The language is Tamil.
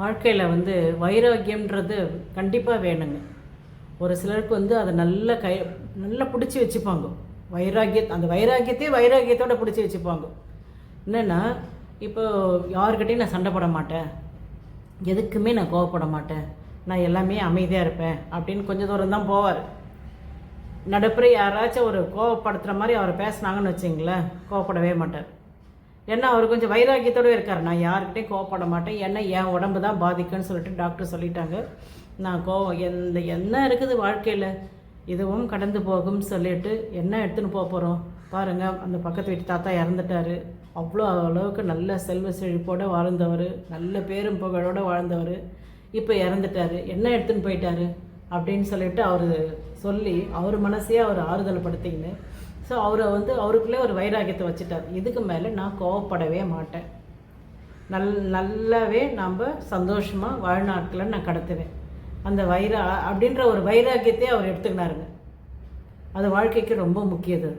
வாழ்க்கையில் வந்து வைராக்கியம்ன்றது கண்டிப்பாக வேணுங்க. ஒரு சிலருக்கு வந்து அதை நல்ல கை நல்லா பிடிச்சி வச்சுப்பாங்க. வைராக்கிய அந்த வைராக்கியத்தையே வைராக்கியத்தோடு பிடிச்சி வச்சுப்பாங்க. என்னென்னா இப்போ யாருக்கிட்டையும் நான் சண்டை போட மாட்டேன். எதுக்குமே நான் கோவப்பட மாட்டேன். நான் எல்லாமே அமைதியாக இருப்பேன் அப்படின்னு கொஞ்சம் தூரம் தான் போவார். நடுப்புற யாராச்சும் ஒரு கோவப்படுத்துகிற மாதிரி அவர் பேசுனாங்கன்னு வச்சிங்களேன் கோவப்படவே மாட்டார். ஏன்னா அவர் கொஞ்சம் வைராக்கியத்தோடு இருக்கார். நான் யாருக்கிட்டே கோவப்பட மாட்டேன் ஏன்னா என் உடம்பு தான் பாதிக்குன்னு சொல்லிட்டு டாக்டர் சொல்லிட்டாங்க. நான் கோவம் எந்த என்ன இருக்குது வாழ்க்கையில்? இதுவும் கடந்து போகும் சொல்லிட்டு என்ன எடுத்துன்னு போக போகிறோம் பாருங்கள் அந்த பக்கத்து வீட்டு தாத்தா இறந்துட்டாரு. அவ்வளோ அளவுக்கு நல்ல செல்வ செழிப்போடு வாழ்ந்தவர். நல்ல பேரும் புகழோடு வாழ்ந்தவர். இப்போ இறந்துட்டாரு. என்ன எடுத்துன்னு போயிட்டாரு? அப்படின்னு சொல்லிட்டு அவர் சொல்லி அவர் மனசையே அவர் ஆறுதல் படுத்திக்கின்னு ஸோ அவரை வந்து அவருக்குள்ளே ஒரு வைராக்கியத்தை வச்சுட்டார். இதுக்கு மேலே நான் கோவப்படவே மாட்டேன். நல் நல்லாவே நாம் சந்தோஷமாக வாழ்நாட்களை நான் கடத்துவேன். அந்த வைரா அப்படின்ற ஒரு வைராக்கியத்தை அவர் எடுத்துக்கினாருங்க. அது வாழ்க்கைக்கு ரொம்ப முக்கியது.